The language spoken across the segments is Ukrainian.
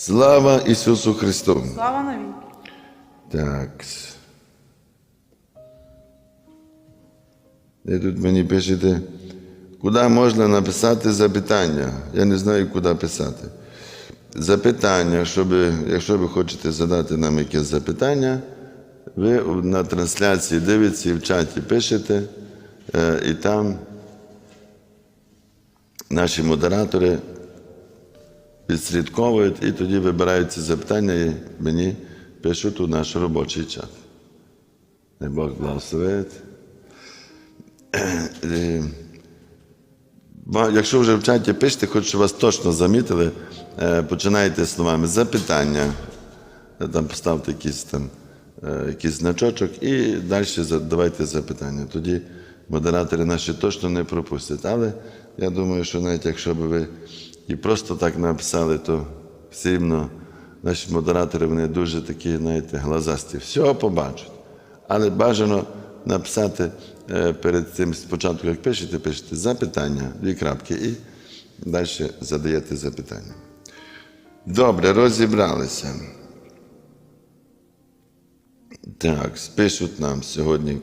Слава Ісусу Христу! Слава навіки. Так. І тут мені пишете, куди можна написати запитання. Я не знаю, куди писати. Запитання, щоб, якщо ви хочете задати нам якесь запитання, ви на трансляції дивитеся і в чаті пишете, е, і там наші модератори відслідковують, і тоді вибирають ці запитання і мені пишуть у наш робочий чат. Не Бог благословить. Е, Якщо вже в чаті пишете, хочу, вас точно замітили, е, починайте словами запитання. Е, Там поставте якийсь там е, якийсь значочок і далі задавайте запитання. Тоді модератори наші точно не пропустять. Але я думаю, що навіть якщо б ви і просто так написали, то все рівно наші модератори вони дуже такі, знаєте, глазасті. Всього побачать. Але бажано написати е, перед тим, спочатку, як пишете, пишете запитання, дві крапки, і далі задаєте запитання. Добре, розібралися. Так, спишуть нам сьогодні.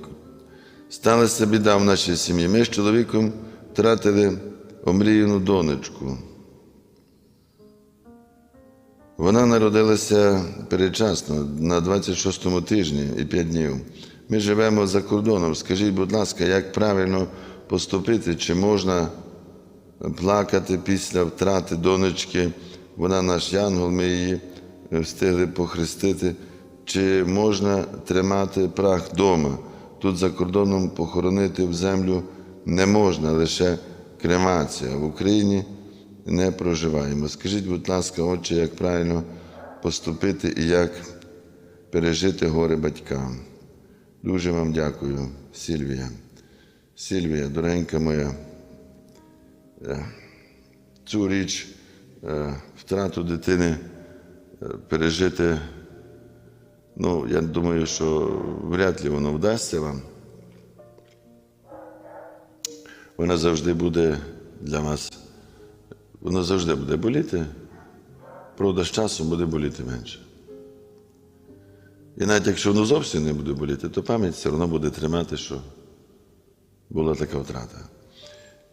Сталася біда в нашій сім'ї. Ми з чоловіком втратили омріяну донечку. Вона народилася передчасно на 26-му тижні і 5 днів. Ми живемо за кордоном. Скажіть, будь ласка, як правильно поступити? Чи можна плакати після втрати донечки? Вона наш янгол, ми її встигли похрестити. Чи можна тримати прах вдома? Тут за кордоном похоронити в землю не можна, лише кремація. В Україні не проживаємо. Скажіть, будь ласка, отче, як правильно поступити і як пережити горе батькам. Дуже вам дякую, Сільвія. Сільвія, дорогенька моя, е, цю річ, е, втрату дитини е, пережити, ну, я думаю, що вряд ли воно вдасться вам. Вона завжди буде для вас воно завжди буде боліти, правда, з часом буде боліти менше. І навіть якщо воно зовсім не буде боліти, то пам'ять все одно буде тримати, що була така втрата.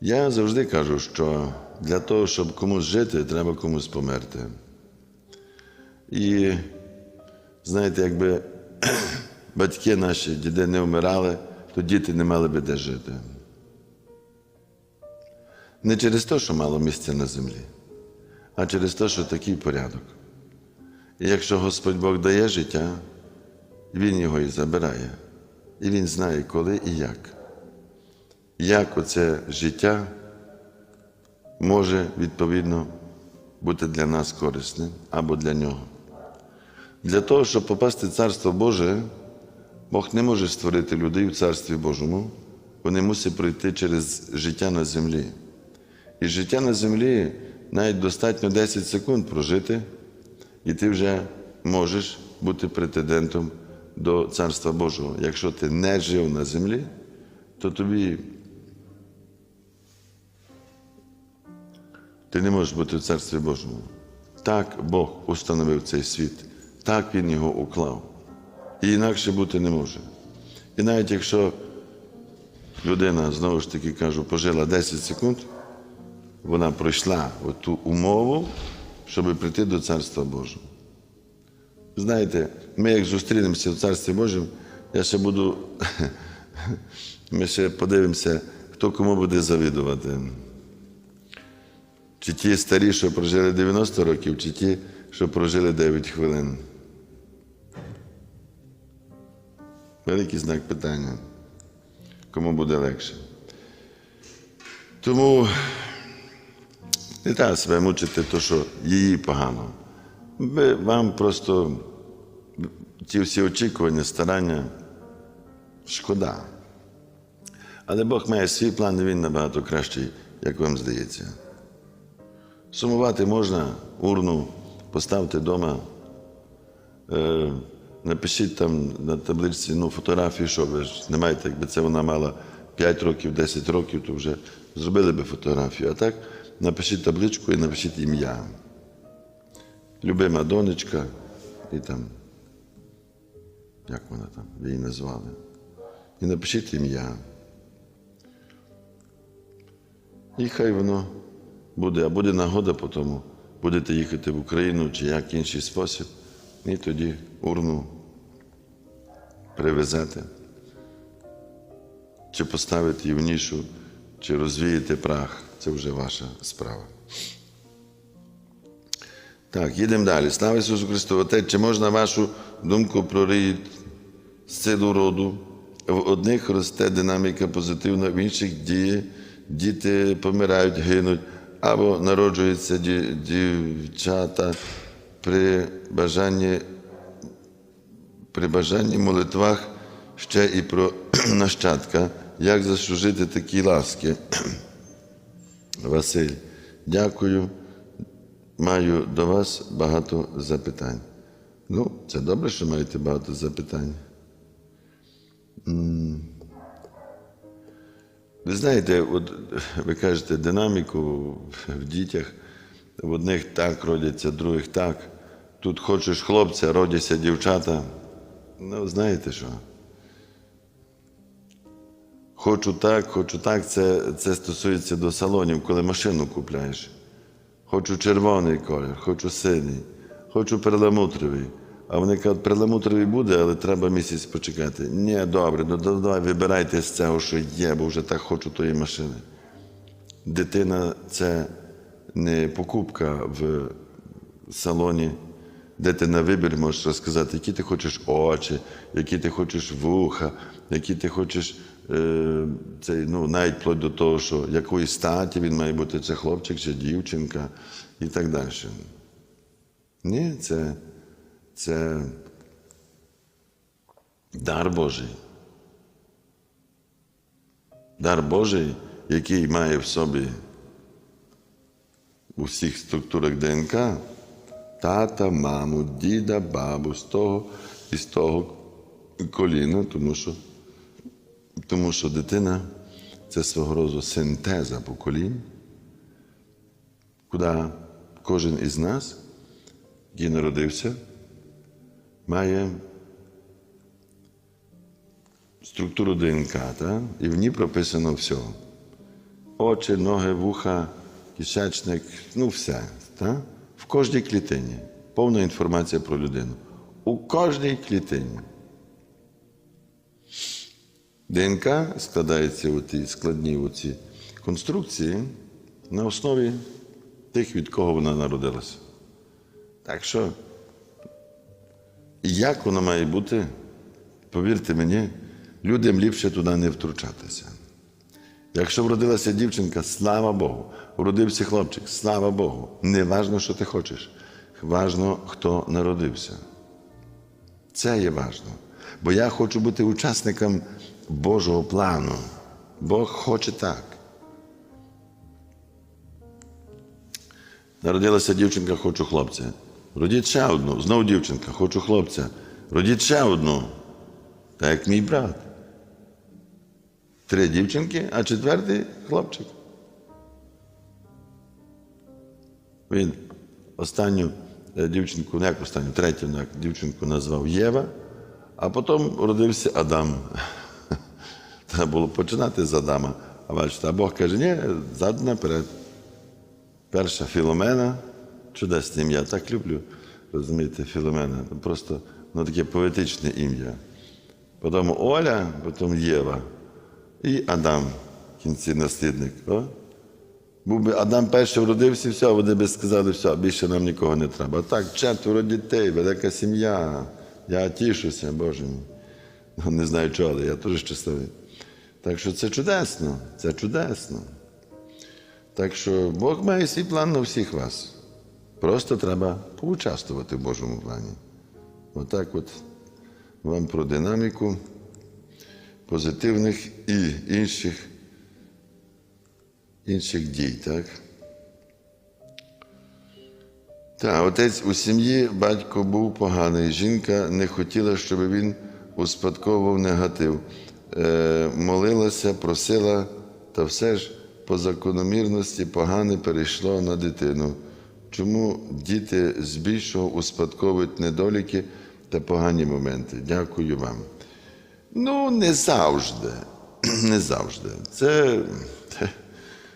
Я завжди кажу, що для того, щоб комусь жити, треба комусь померти. І знаєте, якби батьки наші, діди не вмирали, то діти не мали би де жити. Не через те, що мало місця на землі, а через те, що такий порядок. І якщо Господь Бог дає життя, Він його і забирає. І Він знає, коли і як. Як оце життя може відповідно бути для нас корисним або для нього. Для того, щоб попасти в Царство Боже, Бог не може створити людей в Царстві Божому, вони мусять пройти через життя на землі. І життя на землі навіть достатньо 10 секунд прожити, і ти вже можеш бути претендентом до Царства Божого. Якщо ти не жив на землі, то тобі ти не можеш бути в Царстві Божому. Так Бог установив цей світ, так Він його уклав. І інакше бути не може. І навіть якщо людина, знову ж таки кажу, пожила 10 секунд, вона пройшла ту умову, щоб прийти до Царства Божого. Знаєте, ми як зустрінемося в Царстві Божому, я ще буду, ми ще подивимося, хто кому буде завідувати. Чи ті старі, що прожили 90 років, чи ті, що прожили 9 хвилин. Великий знак питання. Кому буде легше. Тому не треба себе мучити, то, що її погано. Ви, вам просто ті всі очікування, старання шкода. Але Бог має свій план, і він набагато кращий, як вам здається. Сумувати можна, урну поставте вдома, е, напишіть там на табличці ну, фотографію, що ви ж не маєте, якби це вона мала 5 років, 10 років, то вже зробили би фотографію. А так напишіть табличку і напишіть ім'я. любима донечка, і там, як вона там, ви її назвали. І напишіть ім'я. І хай воно буде, а буде нагода по тому, будете їхати в Україну чи як інший спосіб, і тоді урну привезете, чи поставите її в нішу, чи розвієте прах. Це вже ваша справа. Так, їдемо далі. Слава Ісусу Христу! Отець, чи можна вашу думку про силу роду? В одних росте динаміка позитивна, в інших діє, діти помирають, гинуть, або народжуються ді- дівчата при бажанні, при бажанні молитвах ще і про нащадка. Як заслужити такі ласки? Василь, дякую. Маю до вас багато запитань. Ну, це добре, що маєте багато запитань. Ви знаєте, от ви кажете динаміку в дітях. В одних так родяться, в других так. Тут хочеш хлопця, родяться дівчата. Ну, знаєте що? Хочу так, хочу так, це, це стосується до салонів, коли машину купляєш. Хочу червоний колір, хочу синій, хочу перламутровий. А вони кажуть, перламутровий буде, але треба місяць почекати. Ні, добре, ну давай вибирайте з цього, що є, бо вже так хочу тої машини. Дитина це не покупка в салоні, де ти на вибір можеш розказати, які ти хочеш очі, які ти хочеш вуха, які ти хочеш цей, ну, навіть вплоть до того, що якої статі він має бути, це хлопчик чи дівчинка і так далі. Ні, це, це дар Божий. Дар Божий, який має в собі у всіх структурах ДНК тата, маму, діда, бабу, з того і з того коліна, тому що, тому що дитина це свого роду синтеза поколінь, куди кожен із нас, який народився, має структуру ДНК, та? і в ній прописано все. Очі, ноги, вуха, кишечник, ну все. Та? В кожній клітині. Повна інформація про людину. У кожній клітині. ДНК складається у ті складні оці конструкції на основі тих, від кого вона народилася. Так що, як воно має бути, повірте мені, людям ліпше туди не втручатися. Якщо вродилася дівчинка, слава Богу. Вродився хлопчик, слава Богу. Не важно, що ти хочеш. Важно, хто народився. Це є важно. Бо я хочу бути учасником Божого плану. Бог хоче так. Народилася дівчинка, хочу хлопця. Родіть ще одну, знову дівчинка, хочу хлопця. Родіть ще одну. Так як мій брат. Три дівчинки, а четвертий хлопчик. Він останню е, дівчинку, не як останню, третю ну, дівчинку назвав Єва, а потім родився Адам. Треба було починати з Адама. А бачите, а Бог каже, ні, ззаду наперед. Перша Філомена, чудесне ім'я, так люблю, розумієте, Філомена. Просто ну, таке поетичне ім'я. Потім Оля, потім Єва. І Адам в кінці наслідник. О? Був би Адам перший вродився, все, вони би сказали, все, більше нам нікого не треба. А так, четверо дітей, велика сім'я. Я тішуся, Боже мій. Ну, Не знаю чого, але я теж щасливий. Так що це чудесно, це чудесно. Так що Бог має свій план на всіх вас. Просто треба поучаствувати в Божому плані. Отак от вам про динаміку позитивних і інших, інших дій, так? Так, отець у сім'ї батько був поганий, жінка не хотіла, щоб він успадковував негатив. Е, молилася, просила, та все ж по закономірності погане перейшло на дитину. чому діти збільшого успадковують недоліки та погані моменти? Дякую вам. Ну, не завжди. Не завжди. Це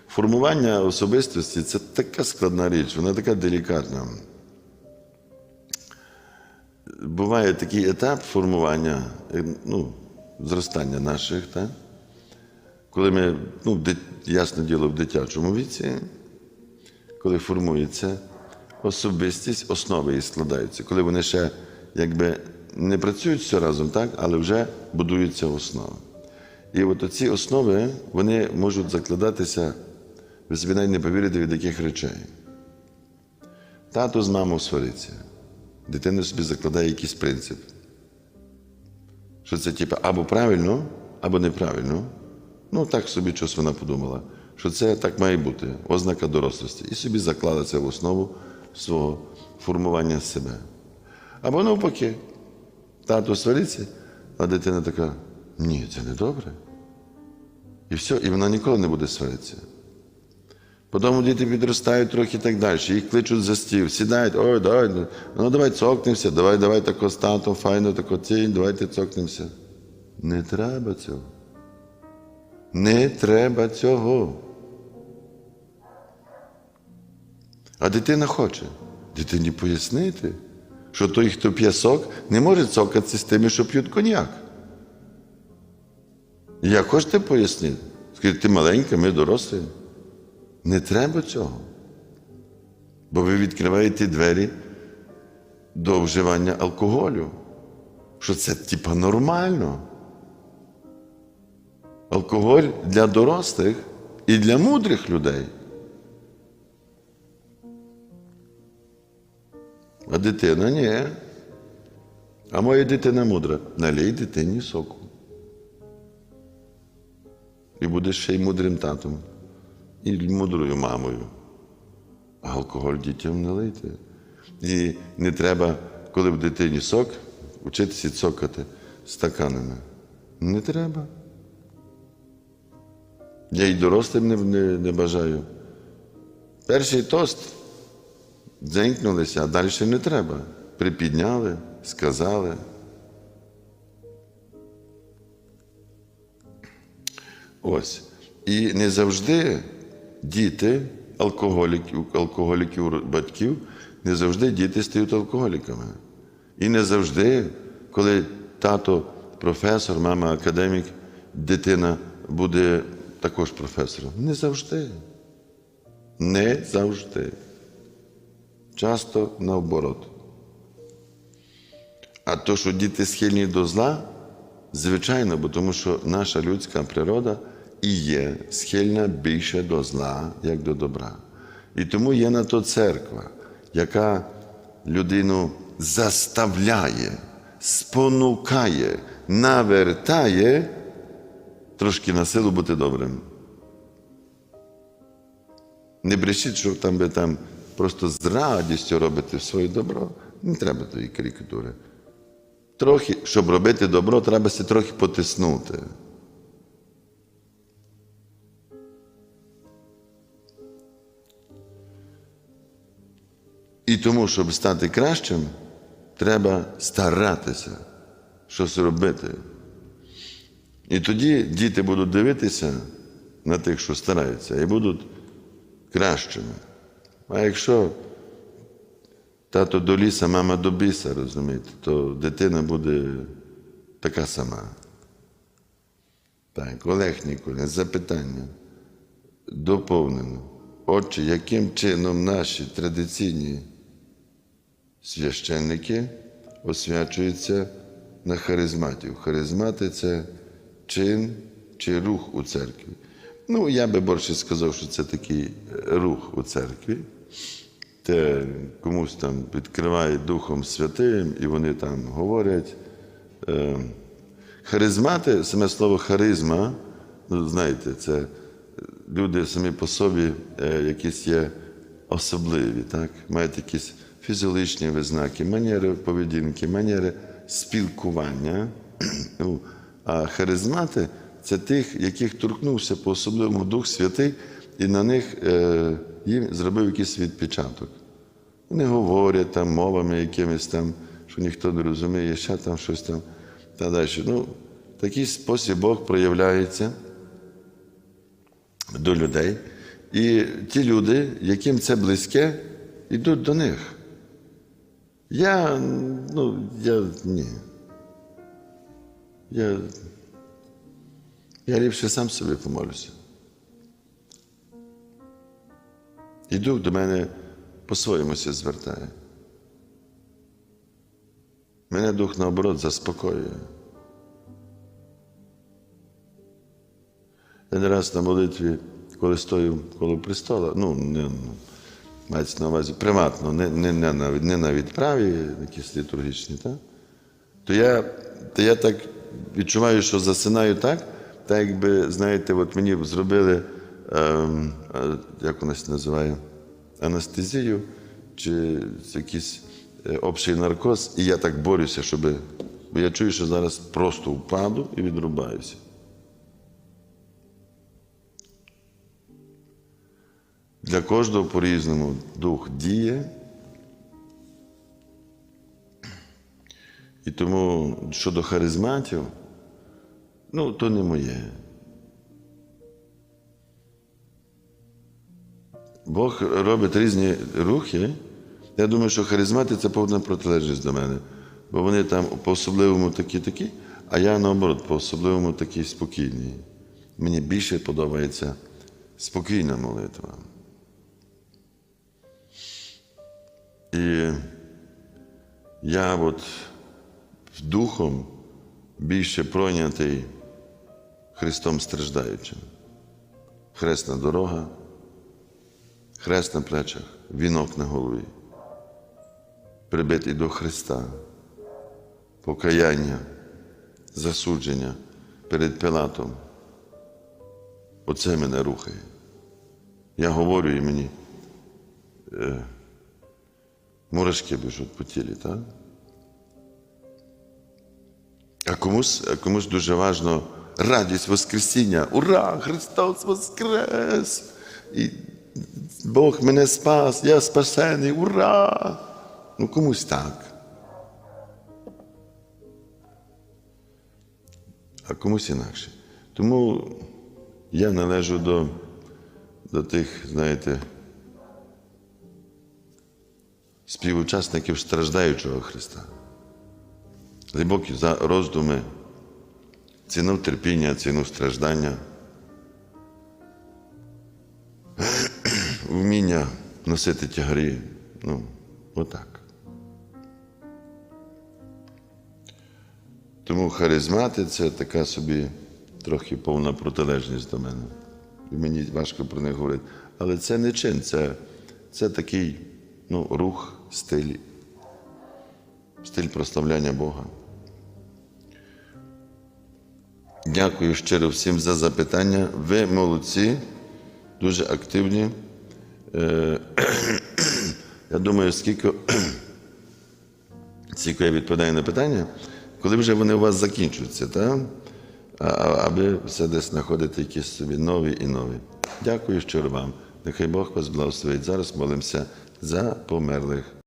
формування особистості це така складна річ, вона така делікатна. Буває такий етап формування, е, ну, зростання наших, так? коли ми, ну, ясне діло, в дитячому віці, коли формується особистість, основи її складаються, коли вони ще якби не працюють все разом, так, але вже будуються основи. І от оці основи вони можуть закладатися, ви собі навіть не повірите, від яких речей. Тато з мамою свариться. Дитина собі закладає якийсь принцип. Що це типу, або правильно, або неправильно. Ну, так собі щось вона подумала, що це так має бути, ознака дорослості. І собі заклала це в основу свого формування себе. Або навпаки, тато свариться, а дитина така: ні, це не добре. І все, і вона ніколи не буде сваритися. Потім діти підростають трохи і так далі. Їх кличуть за стіл, сідають, ой, давай, ну давай цокнемося, давай, давай тако з файно, тако тінь, давайте цокнемося. Не треба цього. Не треба цього. А дитина хоче. Дитині пояснити, що той, хто п'є сок, не може цокатися з тими, що п'ють коньяк. Як хочете пояснити? Скажіть, ти маленька, ми дорослі. Не треба цього. Бо ви відкриваєте двері до вживання алкоголю. Що це типа нормально. Алкоголь для дорослих і для мудрих людей. А дитина ні. А моя дитина мудра. Налій дитині соку. І будеш ще й мудрим татом, і мудрою мамою. Алкоголь дітям не лийте. І не треба, коли в дитині сок, вчитися цокати стаканами. Не треба. Я й дорослим не, не, не бажаю. Перший тост дзенькнулися, а далі не треба. Припідняли, сказали. Ось. І не завжди діти, алкоголіків, алкоголіків батьків, не завжди діти стають алкоголіками. І не завжди, коли тато професор, мама академік, дитина буде також професором. Не завжди. Не завжди. Часто наоборот. А то, що діти схильні до зла, звичайно, бо тому що наша людська природа і є схильна більше до зла, як до добра. І тому є на то церква, яка людину заставляє, спонукає, навертає трошки на силу бути добрим. Не брешіть, що там ви там просто з радістю робите своє добро. Не треба тої карикатури. Трохи, щоб робити добро, треба себе трохи потиснути. І тому, щоб стати кращим, треба старатися щось робити. І тоді діти будуть дивитися на тих, що стараються, і будуть кращими. А якщо тато до ліса, мама до біса, розумієте, то дитина буде така сама. Так, Олег Ніколін, запитання доповнено. Отже, яким чином наші традиційні священники освячуються на харизматів? Харизмати це чин чи рух у церкві. Ну, я би більше сказав, що це такий рух у церкві. Те комусь там відкриває Духом Святим, і вони там говорять. Е, Харизмати, саме слово харизма, ну, знаєте, це люди самі по собі е, якісь є особливі, так? мають якісь фізіологічні визнаки, манери поведінки, манери спілкування. Ну, А харизмати це тих, яких торкнувся по-особливому Дух Святий, і на них е, їм зробив якийсь відпечаток. Вони говорять там мовами якимись там, що ніхто не розуміє, ще там щось там та далі. Ну, такий спосіб Бог проявляється до людей. І ті люди, яким це близьке, йдуть до них. Я, ну, я ні. Я, я ліпше сам собі помолюся. І дух до мене по-своєму ся звертає. Мене дух наоборот заспокоює. Я не раз на молитві, коли стою коло престола, ну, не, ну, мається на увазі приватно, не, не, не, на, не на відправі, якісь літургічні, так? то я, то я так відчуваю, що засинаю так, так якби, знаєте, от мені зробили, ем, е, як вона це називає, анестезію чи якийсь е, общий наркоз, і я так борюся, щоб. Бо я чую, що зараз просто впаду і відрубаюся. Для кожного по-різному дух діє. І тому щодо харизматів, ну, то не моє. Бог робить різні рухи. Я думаю, що харизмати це повна протилежність до мене. Бо вони там по-особливому такі-такі, а я наоборот, по-особливому такий спокійний. Мені більше подобається спокійна молитва. І я от духом більше пройнятий Христом страждаючим. Хресна дорога, хрест на плечах, вінок на голові, прибитий до Христа, покаяння, засудження перед Пилатом. Оце мене рухає. Я говорю і мені. Мурашки біжуть по тілі, так? А комусь, комусь дуже важно радість Воскресіння. Ура! Христос Воскрес! І Бог мене спас, я спасений, ура! Ну комусь так. А комусь інакше. Тому я належу до, до тих, знаєте, співучасників страждаючого Христа. Глибокі роздуми, ціну терпіння, ціну страждання, вміння носити тягарі. Ну, отак. Тому харизмати це така собі трохи повна протилежність до мене. І мені важко про них говорити. Але це не чин, це, це такий ну, рух, стиль, стиль прославляння Бога. Дякую щиро всім за запитання. Ви молодці, дуже активні. Е, Я думаю, скільки, скільки я відповідаю на питання, коли вже вони у вас закінчуються, так? А, а, аби все десь знаходити якісь собі нові і нові. Дякую щиро вам. Нехай Бог вас благословить. Зараз молимося за померлих.